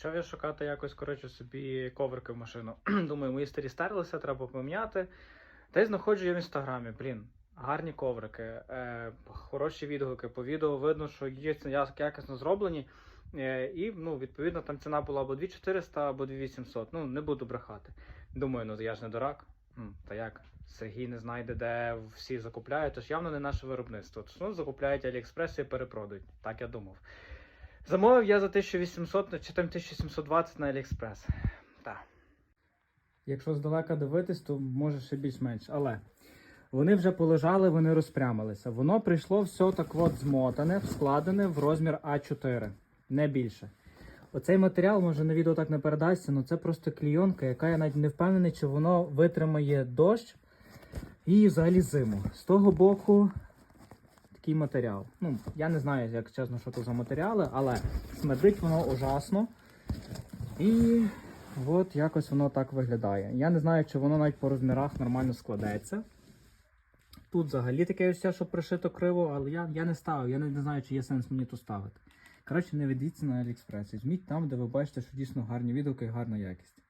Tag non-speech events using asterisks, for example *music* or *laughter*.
почав я шукати якось коротше, собі коврики в машину. *clears throat* Думаю, мої старі стерлися, треба поміняти. Та й знаходжу я в інстаграмі, блін, гарні коврики, е, хороші відгуки. По відео видно, що є якісно зроблені. Е, і ну, відповідно там ціна була або 2400, або 2800. Ну, не буду брехати. Думаю, ну я ж не дурак. М, та як? Сергій не знайде, де всі закупляють, тож явно не наше виробництво. Тож ну, закупляють Аліекспрес і перепродають. Так я думав. Замовив я за 1800 чи там 1720 на Аліекспрес. Так. Якщо здалека дивитись, то може ще більш-менш. Але вони вже полежали, вони розпрямилися. Воно прийшло все так от змотане, складене в розмір А4, не більше. Оцей матеріал, може на відео так не передасться, але це просто клійонка, яка я навіть не впевнений, чи воно витримає дощ і взагалі зиму. З того боку такий матеріал. Ну, я не знаю, як чесно, що це за матеріали, але смердить воно ужасно. І от якось воно так виглядає. Я не знаю, чи воно навіть по розмірах нормально складеться. Тут взагалі таке ось, що пришито криво, але я, я не ставив, я не, не знаю, чи є сенс мені тут ставити. Коротше, не ведіться на Аліекспресі. Візьміть там, де ви бачите, що дійсно гарні відгуки і гарна якість.